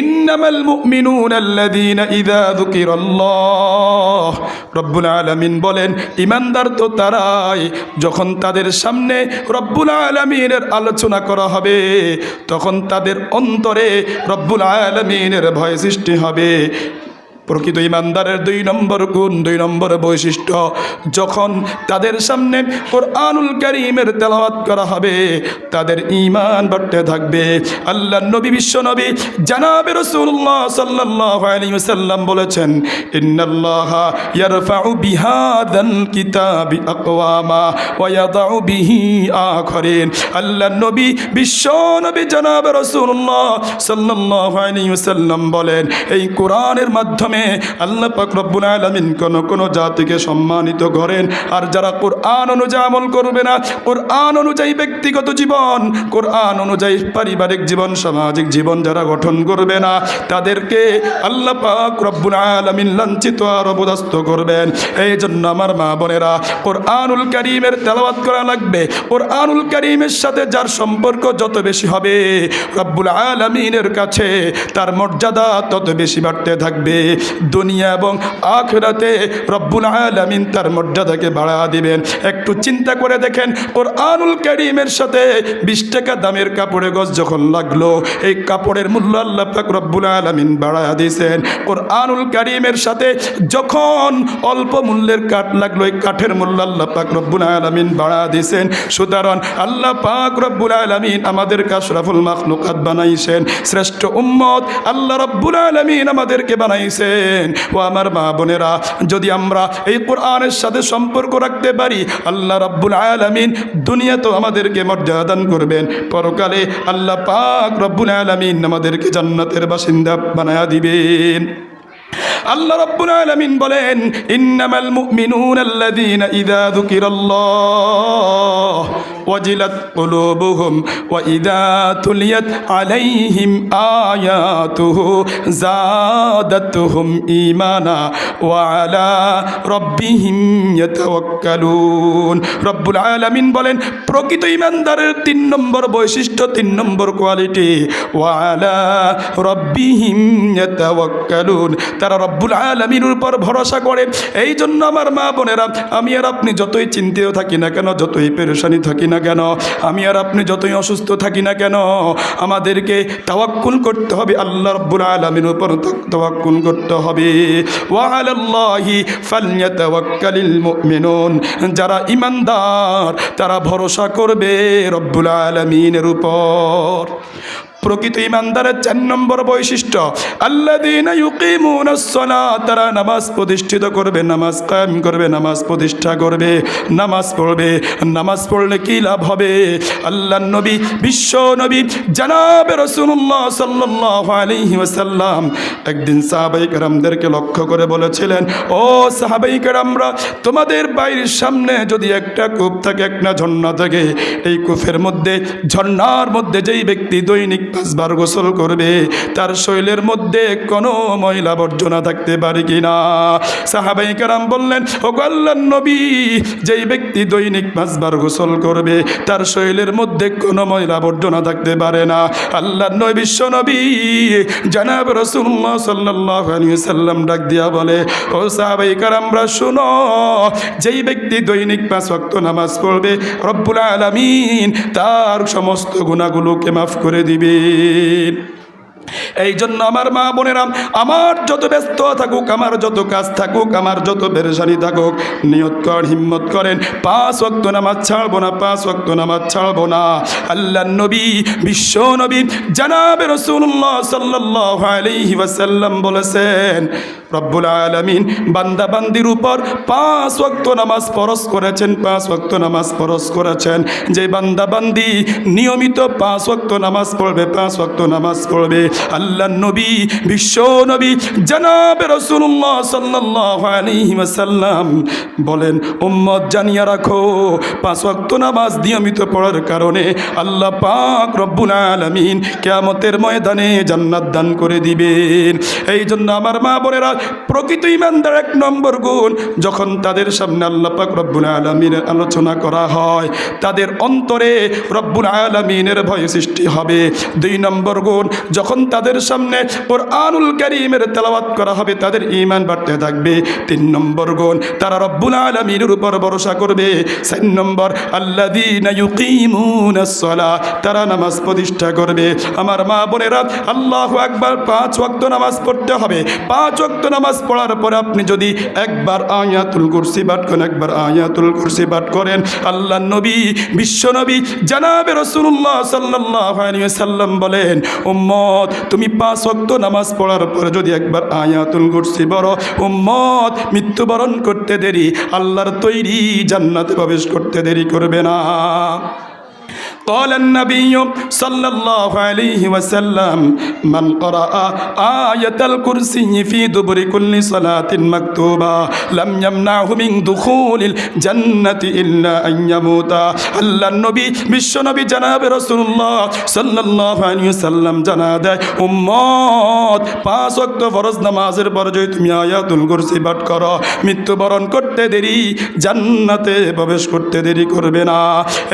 ইন্নামাল মুমিনুন আল্লাযীনা ইযা যুকিরাল্লাহ। রব্বুল আলামিন বলেন ইমানদার তো তারাই, যখন তাদের সামনে রব্বুল আলামিনের আলোচনা করা হবে, তখন তাদের অন্তরে রব্বুল আলামিনের ভয় সৃষ্টি হবে। প্রকৃত ইমানদারের দুই নম্বর গুণ, দুই নম্বর বৈশিষ্ট্য, যখন তাদের সামনে কোরআনুল করিমের তেলাওয়াত করা হবে, তাদের ইমান বাড়তে থাকবে। আল্লাহ নবী, বিশ্ব নবী, জানাবে রাসূলুল্লাহ সাল্লাল্লাহু আলাইহি ওয়াসাল্লাম বলেছেন, ইন্নাল্লাহা বিশ্ব নবী, জানাবে বলেন, এই কোরআনের মাধ্যমে আল্লাহ পাক রব্বুল আলামিন কোন কোন জাতিকে সম্মানিত করেন। আর যারা কোরআন অনুযায়ী আমল করবে না, কোরআন অনুযায়ী ব্যক্তিগত জীবন, কোরআন অনুযায়ী পারিবারিক জীবন, সামাজিক জীবন যারা গঠন করবে না, তাদেরকে আল্লাহ পাক রব্বুল আলামিন লাঞ্ছিত আর অবদস্ত করবেন। এই জন্য আমার মা বোনেরা, কোরআনুল করিমের তেলাওয়াত করা লাগবে। কোরআনুল করিমের সাথে যার সম্পর্ক যত বেশি হবে, রব্বুল আলামিনের কাছে তার মর্যাদা তত বেশি বাড়তে থাকবে। দুনিয়া এবং আখরাতে রব্বুল আলামিন তার মর্যাদাকে বাড়া দিবেন। একটু চিন্তা করে দেখেন, কোরআনুল করিমের সাথে বিশ টাকা দামের কাপড়ে গজ যখন লাগল, এই কাপড়ের মূল্য আল্লাহ পাক রব্বুল আলামিন বাড়া দিয়েছেন। কোরআনুল করিমের সাথে যখন অল্প মূল্যের কাঠ লাগল, এই কাঠের মূল্য আল্লাহ পাক রব্বুল আলামিন বাড়া দিয়েছেন। সুতরাং আল্লাহ পাক রব্বুল আলামিন আমাদের কাশরাফুল মাখলুকাত বানাইছেন। শ্রেষ্ঠ উম্মত আল্লাহ রব্বুল আলমিন আমাদেরকে বানাইছেন। ও আমার মা বোনেরা, যদি আমরা এই কোরআনের সাথে সম্পর্ক রাখতে পারি, আল্লাহ রব্বুল আলামিন দুনিয়া তো আমাদেরকে মর্যাদা দান করবেন। পরকালে আল্লাহ পাক রব্বুল আলামিন আমাদেরকে জান্নাতের বাসিন্দা বানায়া দিবেন। আল্লাহ রাব্বুল আলামিন বলেন, ইন্নামাল মুমিনুনা আল্লাযীনা ইযা যুকিরাল্লাহ। ওয়াজিলাত কুলুবুহুম ওয়া ইযা তুলিয়াত আলাইহিম আয়াতুহু যাদাতুহুম ঈমানা ওয়া আলা রাব্বিহিম ইয়াতাওয়াক্কালুন রব্বুল আলামিন বলেন, প্রকৃত ঈমানদারের তিন নম্বর বৈশিষ্ট্য, তিন নম্বর কোয়ালিটি ওয়া আলা রাব্বিহিম তারা রব্বুল আলমীর উপর ভরসা করে এই জন্য আমার মা বোনেরা, আমি আর আপনি যতই চিন্তিত থাকি না কেন, যতই পেরেশানি থাকি না কেন? আমি আর আপনি যতই অসুস্থ থাকি না কেন, আমাদেরকে তাওয়াক্কুল করতে হবে। আল্লাহ রব্বুল আলমীর উপর তাওয়াক্কুল করতে হবে। ওয়ালাল্লাহি ফালয়াতাওয়াক্কালিল মুমিনুন। যারা ইমানদার তারা ভরসা করবে রব্বুল আলমিনের উপর। প্রকৃত ইমানদারের চার নম্বর বৈশিষ্ট্য সালাত, তারা নামাজ প্রতিষ্ঠিত করবে, নামাজ কায়েম করবে, নামাজ প্রতিষ্ঠা করবে, নামাজ পড়বে। নামাজ পড়লে কি লাভ হবে? আল্লাহ নবী, বিশ্ব নবী, জানাবে রসুল্লাহ সাল্লাল্লাহু আলাইহি ওয়াসাল্লাম। একদিন সাহাবাই কেরামদেরকে লক্ষ্য করে বলেছিলেন, ও সাহাবাই কেরামরা, তোমাদের বাইরের সামনে যদি একটা কূপ থাকে, একটা ঝর্ণা থাকে, এই কূপের মধ্যে, ঝর্ণার মধ্যে যেই ব্যক্তি দৈনিক পাঁচবার গোসল করবে, তার শৈলের মধ্যে কোনো ময়লা বর্জনা থাকতে পারে কি না সাহাবাই কারাম বললেন ও আল্লাহ নবী, যেই ব্যক্তি দৈনিক পাঁচবার গোসল করবে, তার শৈলের মধ্যে কোনো ময়লা বর্জনা থাকতে পারে না। আল্লাহ নবী, বিশ্ব নবী, জানাব রসুল্লাহ সাল্লাহ সাল্লাম ডাক দিয়া বলে, ও সাহাবাই কারামরা, শুনো, যেই ব্যক্তি দৈনিক পাঁচ ওয়াক্ত নামাজ পড়বে, রব্বুল আলামিন তার সমস্ত গুণাগুলোকে মাফ করে দিবেন এই জন্য আমার মা বোনেরা, আমার যত ব্যস্ত থাকুক, আমার যত কাজ থাকুক, আমার যত পেরেশানি থাকুক, নিয়ত কর, হিম্মত করেন, পাঁচ ওয়াক্ত নামাজ ছাড়বো না, পাঁচ ওয়াক্ত নামাজ ছাড়বো না। আল্লাহ নবী, বিশ্ব নবী, জানাবে রসুল্লাহ সাল্লাল্লাহু আলাইহি ওয়াসাল্লাম বলেছেন, রব্বুল আলামিন বান্দা বান্দির উপর পাঁচ ওয়াক্ত নামাজ ফরজ করেছেন, পাঁচ ওয়াক্ত নামাজ পরশ করেছেন। যে বান্দা বান্দি নিয়মিত পাঁচ ওয়াক্ত নামাজ পড়বে, পাঁচ ওয়াক্ত নামাজ পড়বে। আল্লাহ নবী, বিশ্ব নবী, জানাবে রসুল্লাহ সাল্লাল্লাহু আলাইহি ওয়াসাল্লাম বলেন, উম্মত জানিয়া রাখো, পাঁচ ওয়াক্ত নামাজ নিয়মিত পড়ার কারণে আল্লাহ পাক রব্বুল আলামিন কিয়ামতের ময়দানে জান্নাত দান করে দিবেন। এই জন্য আমার মা বোনেরা, প্রকৃত ইমানদার এক নম্বর গুণ, যখন তাদের সামনে আল্লাহ পাক রব্বুল আলমিনের আলোচনা করা হয়, তাদের অন্তরে রব্বুল আলমিনের ভয় সৃষ্টি হবে। দুই নম্বর গুণ, যখন তাদের সামনে কোরআনুল করিমের তেলাওয়াত করা হবে, তাদের ইমান বাড়তে থাকবে। তিন নম্বর গুণ, তারা রব্বুল আলমীর উপর ভরসা করবে। চার নম্বর সালাহ, তারা নামাজ প্রতিষ্ঠা করবে। আমার মা বোনেরা, আল্লাহ একবার পাঁচ ওয়াক্ত নামাজ পড়তে হবে। পাঁচ ওয়াক্ত নামাজ পড়ার পরে আপনি যদি একবার আয়াতুল কুরসি পাঠ করেন, একবার আয়াতুল কুরসি পাঠ করেন আল্লাহ নবী, বিশ্ব নবী, জানাবে রসুল্লাহ সাল্লাহ সাল্লাম বলেন, উম্মত তুমি পাঁচ শক্ত নামাজ পড়ার পরে যদি একবার আয়াতুল কুরসি বড় উম্মত, মৃত্যুবরণ করতে দেরি, আল্লাহর তৈরি জান্নাতে প্রবেশ করতে দেরি করবে না। قال النبي صلى الله عليه وسلم من قرأ آية الكرسي في دبر كل صلاة مكتوبة لم يمنعه من دخول الجنة إلا أن يموت আল্লাহ নবী বিশ্ব নবী জানাবে রসুল্লাহ সাল্লাহ আলী সাল্লাম জানা দেয় উম্মত পাঁচ অক্ত ফরজ নামাজের পর যদি তুমি আয়াতুল কুরসি পাঠ করো মৃত্যুবরণ করতে দেরি জান্নাতে প্রবেশ করতে দেরি করবে না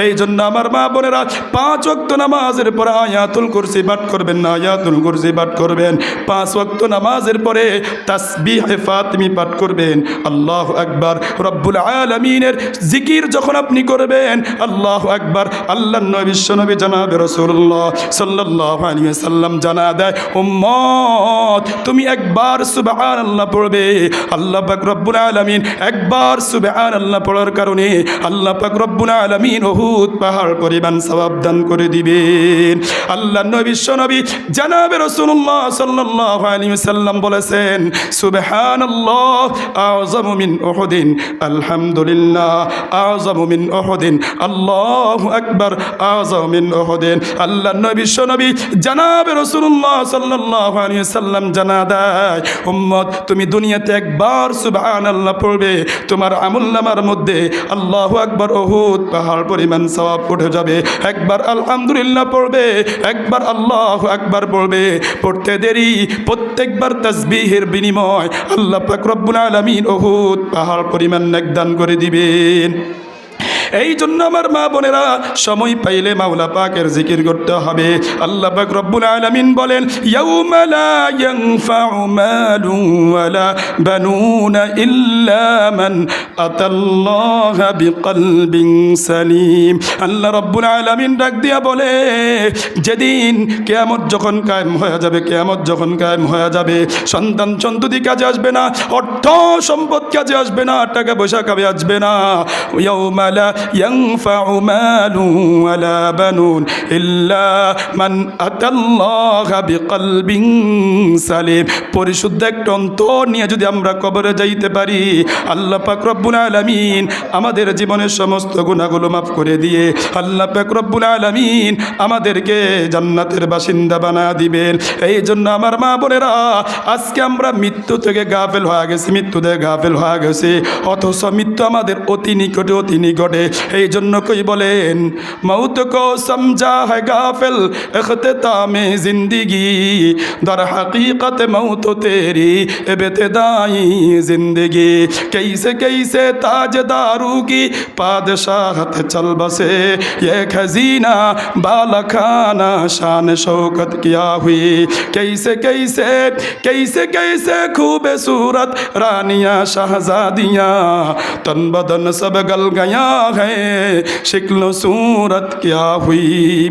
এই জন্য আমার মা বোনেরা পাঁচ ওয়াক্ত নামাজের পরে আয়াতুল কুরসি পাঠ করবেন না, আয়াতুল কুরসি পাঠ করবেন। পাঁচ ওয়াক্ত নামাজের পরে তাসবিহ ফাতিমি পাঠ করবেন। আল্লাহ আকবার, রব্বুল আলমিনের জিকির যখন আপনি করবেন, আল্লাহ আকবার, আল্লাহ নবী, বিশ্বনবী, জানাবে রসুল্লাহ সাল্লাহ সাল্লাম জানা দেয়, উম্মত, তুমি একবার সুবহান আল্লাহ পড়বে। আল্লাহ পাক রব্বুল আলমিন একবার সুবহান আল্লাহ পড়ার কারণে আল্লাহ পাক রব্বুল আলমিন অহুত পাহাড় পরিমাণ সবাব দান করে দিবেন। আল্লাহ নবী বিশ্বনবী জানাবে রসুল্লাহ সাল্লাহ সাল্লাম বলেছেন সুবেহান আল্লাহ আজম ওহদিন আলহামদুলিল্লাহ, আজম মিন ওহদিন আল্লাহ আকবর, আজম মিন ওহদিন আল্লাহ নবী বিশ্বনবী জানাবে রসুল্লাহ সাল্লাহ আলী সাল্লাম জানা দেয় উম্মত, তুমি দুনিয়াতে একবার সুবহান আল্লাহ পড়বে, তোমার আমুল্লামার মধ্যে আল্লাহ আকবর ওহুদ পাহাড় পরিমাণ সওয়াব উঠে যাবে একবার আলহামদুলিল্লাহ পড়বে, একবার আল্লাহ একবার পড়বে। পড়তে দেরি, প্রত্যেকবার তসবিহের বিনিময় আল্লাহ পাক রব্বুল আলমিন ওহুদ পাহাড় পরিমাণ নেকদান করে দিবেন। এই জন্য আমার মা বোনেরা, সময় পাইলে মাওলা পাকের জিকির করতে হবে। আল্লাহ পাক রব্বুল আলামিন বলেন আল্লাহ রব্বুল আলামিন ডাক দিয়া বলে, যেদিন কিয়ামত যখন কায়েম হয়ে যাবে, কিয়ামত যখন কায়েম হয়ে যাবে, সন্তান সন্ততি কাজে আসবে না, অর্থ সম্পদ কাজে আসবে না, টাকা পয়সা কাজে আসবে না। ينفع مال ولا بنون إلا من أتى الله بقلب সালিম পরিশুদ্ধ একটা অন্তর নিয়ে যদি আমরা কবরে যাইতে পারি আল্লাহ পাক রব্বুল আলামিন আমাদের জীবনের সমস্ত গুণাগুলো মাফ করে দিয়ে আল্লাহ পাক রব্বুল আলামিন আমাদেরকে জান্নাতের বাসিন্দা বানা দিবেন এই জন্য আমার মা বোনেরা আজকে আমরা মৃত্যু থেকে গাফেল হয়ে গেছি মৃত্যু থেকে গাফেল হয়ে গেছে অথচ মৃত্যু আমাদের অতি নিকটে অতি নিকটে এই জন্য কই বলেন মৌত কো সমঝা है गाफिल इख्तिताम जिंदगी दर हकीकत मौत तेरी इब्तदाई जिंदगी कैसे कैसे ताजदारू की पादशाहत चल बसे ये खजीना बालखाना शान शौकत किया हुई कैसे कैसे कैसे कैसे खूब सूरत रानियाँ शहजादियाँ तन बदन सब गल गया है शिकल सूरत क्या हुई?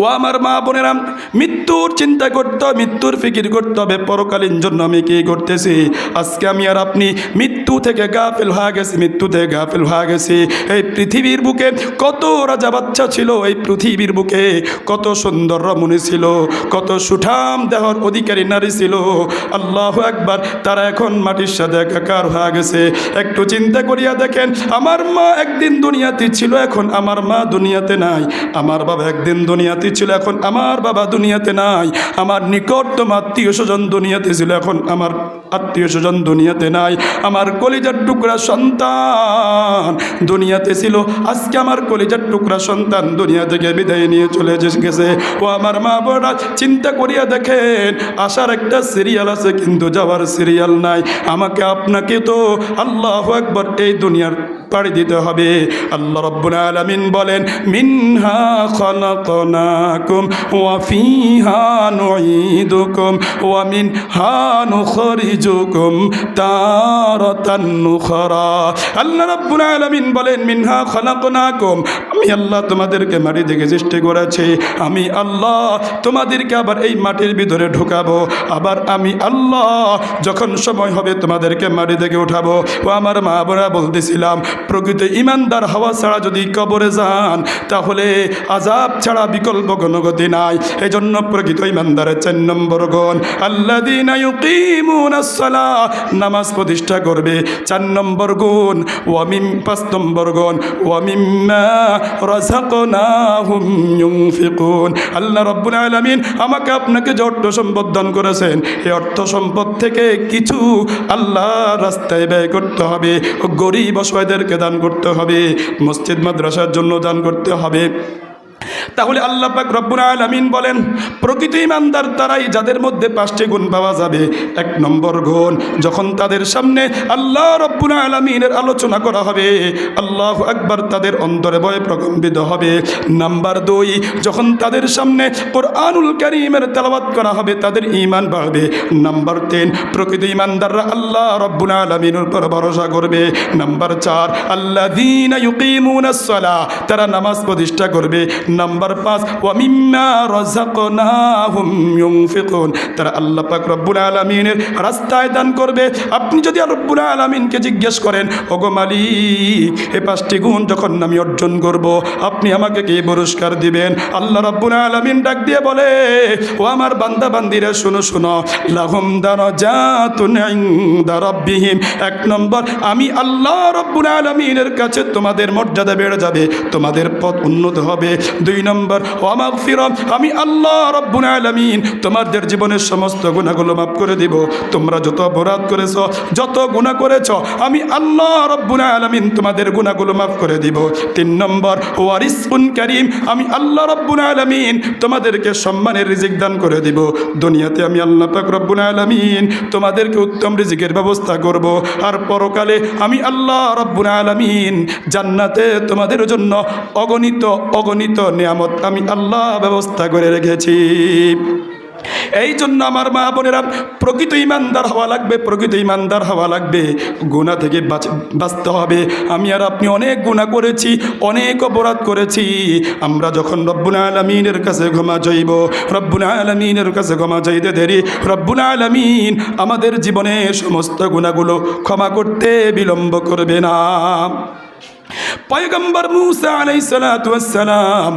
ও আমার মা বোনেরা, মৃত্যুর চিন্তা করতে হবে মৃত্যুর ফিকির করতে হবে পরকালীন জন্য আমি কি করতেছি? আজকে আমি আর আপনি মৃত্যু থেকে গাফেল হয়ে গেছি, মৃত্যু থেকে গাফেল হয়ে গেছি। এই পৃথিবীর বুকে কত রাজা বাচ্চা ছিল, এই পৃথিবীর বুকে কত সুন্দর রমণী ছিল, কত সুঠাম দেহর অধিকারী নারী ছিল। আল্লাহ একবার তারা এখন মাটির সাথে একাকার হয়ে গেছে। একটু চিন্তা করিয়া দেখেন, আমার মা একদিন দুনিয়াতে ছিল, এখন আমার মা দুনিয়াতে নাই। আমার বাবা একদিন দুনিয়াতে ছিল, এখন আমার বাবা দুনিয়াতে নাই। আমার নিকটতম আত্মীয় স্বজন দুনিয়াতে ছিল, এখন আমার আত্মীয় স্বজন দুনিয়াতে নাই। আমার কলিজার টুকরা সন্তান দুনিয়াতে ছিল। আজকে আমার কলিজার টুকরা সন্তান দুনিয়া থেকে বিদায় নিয়ে চলে গেছে। ও আমার মা বোনা চিন্তা করিয়া দেখেন আসার একটা সিরিয়াল আছে, কিন্তু যাওয়ার সিরিয়াল নাই। আমাকে, আপনাকে তো আল্লাহ একবার এই দুনিয়ার পাড়ি দিতে হবে। আল্লাহ রব্বুল আলামিন বলেন, মিনহা খলাকনা خلقناكم وفيها نعيدكم ومنها نخرجكم تارة أخرى আল্লাহ রাব্বুল আলামিন বলেন মিনহা খালাকনাকুম আমি আল্লাহ তোমাদেরকে মাটি থেকে সৃষ্টি করেছি আমি আল্লাহ তোমাদেরকে আবার এই মাটির ভিতরে ঢুকাবো আবার আমি আল্লাহ যখন সময় হবে তোমাদেরকে মাটি থেকে উঠাবো ও আমার মা বোনা বলতেছিলাম প্রকৃত ইমানদার হওয়া ছাড়া যদি কবরে যান তাহলে আজাব ছাড়া বিকল্প কোনো গতি নাই। এই জন্য প্রকৃত ইমানদারের চার নম্বর গণ আল্লাহ নামাজ প্রতিষ্ঠা করবে। চার নম্বর গুণ ওয়ামিম পাঁচ নম্বর গুণ ওয়ামিম্মা আল্লাহ রাব্বুল আলামিন আমাকে আপনাকে যে অর্থ সম্পদ দান করেছেন, এই অর্থ সম্পদ থেকে কিছু আল্লাহ রাস্তায় ব্যয় করতে হবে। গরিব অসহায়দেরকে দান করতে হবে, মসজিদ, মাদ্রাসার জন্য দান করতে হবে। তাহলে আল্লাহ পাক রব্বুল আলামিন বলেন, প্রকৃত ইমানদার তারাই যাদের মধ্যে পাঁচটি গুণ পাওয়া যাবে। এক নম্বর গুণ, যখন তাদের সামনে আল্লাহ রব্বুল আলামিনের আলোচনা করা হবে, আল্লাহ আকবার তাদের অন্তরে ভয়ে প্রকম্পিত হবে। নাম্বার দুই, যখন তাদের সামনে কোরআনুল করিমের তেলাওয়াত করা হবে, তাদের ইমান বাড়বে। নাম্বার তিন, প্রকৃত ইমানদাররা আল্লাহ রব্বুল আলামিনের উপর ভরসা করবে। নাম্বার চার আল্লাহ দিন তারা নামাজ প্রতিষ্ঠা করবে। নাম্বার পাঁচ ওয়ামিম্মা রাযাকনাহুম ইউনফিকুন। তারা আল্লাহ পাক রব্বুল আলামিনের রাস্তায় দান করবে। আপনি যদি রব্বুল আলামিনকে জিজ্ঞেস করেন, ওগো মালিক এই পাঁচটি গুণ যখন আমি অর্জন করব, আপনি আমাকে কি পুরস্কার দিবেন? আল্লাহ রব্বুল আলামিন ডাক দিয়ে বলে, ও আমার বান্দা বান্দিরা শুনো শুনো। লাহুম দারাজাতুন ইনদা এক নম্বর, আমি আল্লাহ রব্বুল আলামিনের কাছে তোমাদের মর্যাদা বেড়ে যাবে, তোমাদের পথ উন্নত হবে। দুই নম্বর ফিরম আমি আল্লাহ রব্বুল আলামিন তোমাদের জীবনের সমস্ত গুণাগুলো মাফ করে দিব। তোমরা যত অপরাধ করেছ, যত গুণা করেছ, আমি আল্লাহ রব্বুল আলামিন তোমাদের গুণাগুলো মাফ করে দিব। তিন নম্বর ওয়ারিসুন করিম, আমি আল্লাহ রব্বুল আলামিন তোমাদেরকে সম্মানের রিজিক দান করে দিব। দুনিয়াতে আমি আল্লাহ পাক রব্বুল আলামিন তোমাদেরকে উত্তম রিজিকের ব্যবস্থা করব। আর পরকালে আমি আল্লাহ রব্বুল আলামিন জান্নাতে তোমাদের জন্য অগণিত অগণিত নিয়ামত আমি আল্লাহ ব্যবস্থা করে রেখেছি। এই জন্য আমার মা বোনেরা, প্রকৃত ইমানদার হওয়া লাগবে, প্রকৃত ইমানদার হওয়া লাগবে। গুণা থেকে বাঁচ- বাঁচতে হবে। আমি আর আপনি অনেক গুণা করেছি, অনেক অপরাধ করেছি। আমরা যখন রব্বুল আলমিনের কাছে ক্ষমা চাইব, রব্বুল আলমিনের কাছে ক্ষমা চাইতে দেরি, রব্বুল আলমিন আমাদের জীবনের সমস্ত গুণাগুলো ক্ষমা করতে বিলম্ব করবে না। পয়গম্বর মুসা আলাইসালাম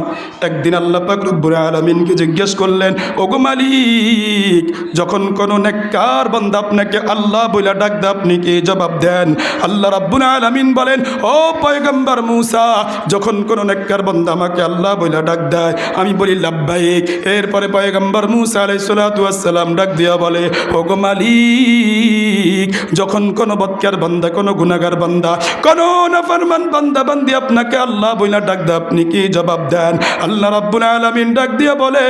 একদিন আল্লাহ পাক রব্বুল আলমিনকে জিজ্ঞেস করলেন, ওগো মালিক, যখন কোনো নেককার আপনাকে আল্লাহ বলে ডাক আপনি কি জবাব দেন? আল্লাহ রাব্বুল আলামিন বলেন, ও পয়গম্বর মুসা, যখন কোনো নেককার আমাকে আল্লাহ বলে ডাক দেয়, আমি বলি, লাব্বাইক। এরপরে পয়গম্বর মুসা আলাইসালাম ডাক দিয়া বলে, ওগো মালিক, যখন কোনো বৎকার বান্দা, কোনো গুনাগার বান্দা, কোনো নাফরমান বান্দা বান্দি আপনাকে আল্লাহ বইলা ডাক দে আপনি কি জবাব দেন? আল্লাহ রাব্বুল আলামিন ডাক দিয়ে বলে,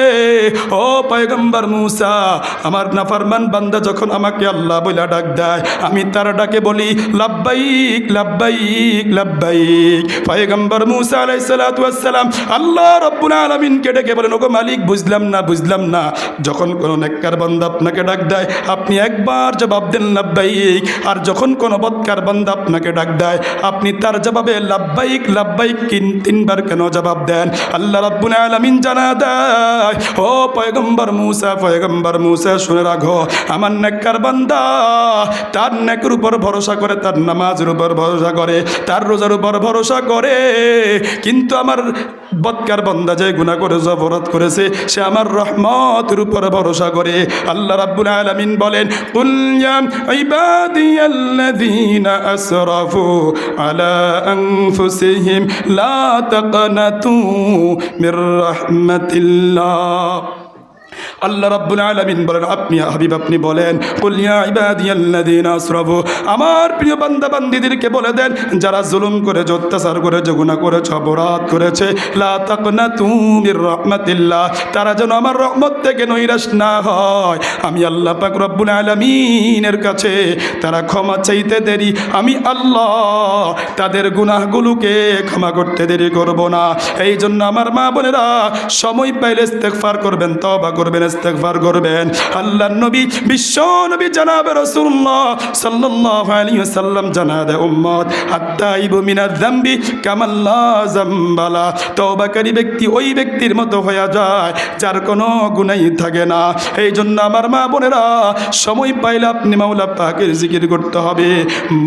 ও পয়গম্বর মুসা, আমার নাফরমান বান্দা যখন আমাকে আল্লাহ বইলা ডাক দেয়, আমি তার ডাকে বলি, লাব্বাইক লাব্বাইক লাব্বাইক। পয়গম্বর মুসা আলাইহিস সালাতু ওয়াস সালাম আল্লাহ রাব্বুল আলামিনকে ডেকে বলেন, ওগো মালিক, বুঝলাম না বুঝলাম না। যখন কোনো নেককার বান্দা আপনাকে ডাক দেয়, আপনি একবার জবাব দেন, লাব্বাইক। আর যখন কোনো বৎকার বান্দা আপনাকে ডাক দেয়, আপনি তার জবাবে লাব্বাইক কিন তিনবার কেন জবাব দেন? আল্লাহ রাব্বুল আলামিন জানা দেয়, ও পয়গম্বর মুসা পয়গম্বর মুসা, শুনে রাখো, আমার নেককার বান্দা, তার নেকের উপর ভরসা করে, তার নামাজের উপর ভরসা করে, তার রোজার উপর ভরসা করে, কিন্তু আমার বৎকার বান্দা যে গুণা করে অপরাধ করেছে, সে আমার রহমতের উপর ভরসা করে। আল্লাহ রাব্বুল আলামিন বলেন আসরাফু আলা আনফুসিহিম লা তাকনাতু মির রাহমাতিল্লাহ আল্লাহ রাব্বুল আলামিন বলেন, আপনি হাবিব, আপনি বলেন আসরাফু আমার প্রিয় বান্দা বান্দীদেরকে বলে দেন, যারা জুলুম করে অত্যাচার করে গুনাহ করেছে, অপরাধ করেছে, লা তাকনাতু মির রাহমাতিল্লাহ তারা যেন আমার রহমত থেকে নৈরাশ না হয়। আমি আল্লাহ পাক রব্বুল আলামিনের কাছে তারা ক্ষমা চাইতে দেরি, আমি আল্লাহ তাদের গুনাহগুলোকে ক্ষমা করতে দেরি করব না। এই জন্য আমার মা বোনেরা, সময় পাইলে ইস্তেগফার করবেন, তওবা করবেন ইস্তেগফার করবেন। আল্লাহর নবী, বিশ্ব নবী জানাবে আলাইহি ওয়াসাল্লাম জানাবে উম্মত আত্তাইবু মিনাজ যামবি কামাল্লা জামবালা তওবাকারী ব্যক্তি ওই ব্যক্তির মতো হয়ে যায়, যার কোনো গুনাই থাকে না। এই জন্য আমার মা বোনেরা, সময় পাইলে আপনি মাওলা পাকের জিকির করতে হবে।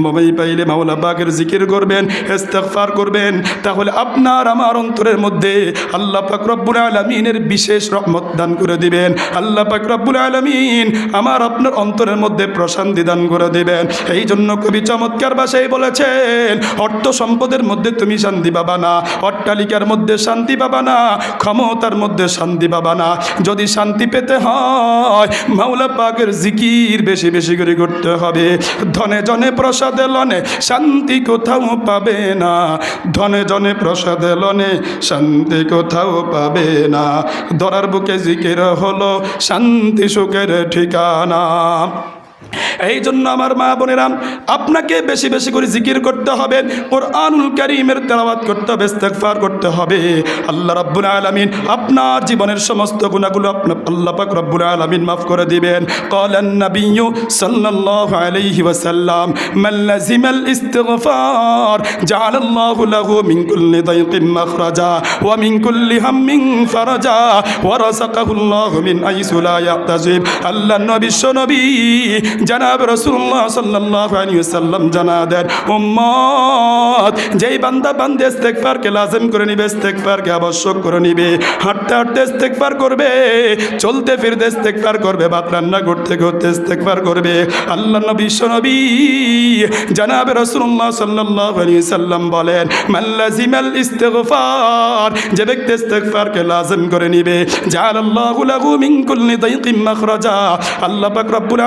সময় পাইলে মাওলা পাকের জিকির করবেন, ইস্তেগফার করবেন। তাহলে আপনার আমার অন্তরের মধ্যে আল্লাহ পাক রব্বুল আলামিনের বিশেষ রহমত দান করে দিবেন। আল্লাহ পাক রব্বুল আলামিন আমার আপনার অন্তরের মধ্যে প্রশান্তি দান করে দিবেন। এই জন্য কবি চমৎকার ভাষায় বলেছেন, অর্থ সম্পদের মধ্যে তুমি শান্তি পাবা না, অট্টালিকার মধ্যে শান্তি পাবা না, ক্ষমতার মধ্যে শান্তি পাবা না। যদি শান্তি পেতে হয়, মাওলা পাকের জিকির বেশি বেশি করে করতে হবে। ধনে জনে প্রসাদে লনে শান্তি কোথাও পাবে না। ধনে জনে প্রসাদে লনে শান্তি কোথাও পাবে না। ধরার বুকে জিকির হলো শান্তি সুখের ঠিকানা। এই জন্য আমার মা বোনেরা, আপনাকে বেশি বেশি করে জিকির করতে হবে, কোরআনুল করিমের তেলাবাদ করতে হবে ইস্তেকফার করতে হবে। আল্লাহ রাব্বুল আলমিন আপনার জীবনের সমস্ত গুণাগুলো আপনার আল্লাহ পাক রব্বুল আলমিন মাফ করে দিবেন। কলেন নবী সাল্লাল্লাহু আলাইহি ওয়াসাল্লাম, মান লাযিমাল ইস্তিগফার, জাআলাল্লাহু লাহু মিন কুল্লি দাইকিন মাখরাজা, ওয়া মিন কুল্লি হাম্মিন ফারাজা, ওয়া রাযাকাহুল্লাহু মিন আইসু লা ইয়াহতাজিব। আল্লাহ নবী নবী জানাব রসুল্লাহ সাল্লাহ আলিয়াল্লাম জানা দেন উম্মত, যেই বান্দা বান্দে ইস্তেকফারকে লাজেম করে নিবে ইস্তেকফারকে আবশ্যক করে নিবে, হাঁটতে হাঁটতে ইস্তেকফার করবে, চলতে ফিরতে ইস্তেকফার করবে, ভাত রান্না করতে করতে ইস্তেকফার করবে। আল্লাহ নবী নবী জানাব রসুল্লাহ সাল্লাহ আলিয়াল্লাম বলেন মাল্লাজিমাল ইস্তেগফার, যে ব্যক্তি ইস্তেগফারকে লাজম করে নিবে জালাল্লাহু লাহু মিন কুল্লি দাইকিম মাখরাজা। আল্লাহ পাক রব্বুল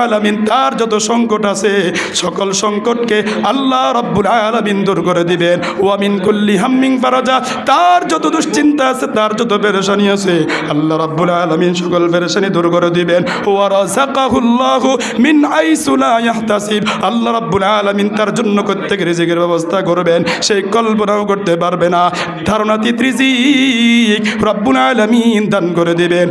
তার যত সংকট আছে, সকল সংকটকে আল্লাহ রব্বুল আলামিন দূর করে দিবেন। ওয়া মিন কুল্লি হাম্মিন ফারাজা, তার যত দুশ্চিন্তা আছে, তার যত পেরেশানি আছে, আল্লাহ রব্বুল আলামিন সকল পেরেশানি দূর করে দিবেন। ওয়া রাযাকাহুল্লাহু মিন আইসু ইয়াহতাসিব, আল্লাহ রব্বুল আলামিন তার জন্য প্রত্যেক রিজিকের ব্যবস্থা করবেন, সেই কল্পনাও করতে পারবে না। ধারণাতীত রিজিক রব্বুল আলামিন দান করে দিবেন।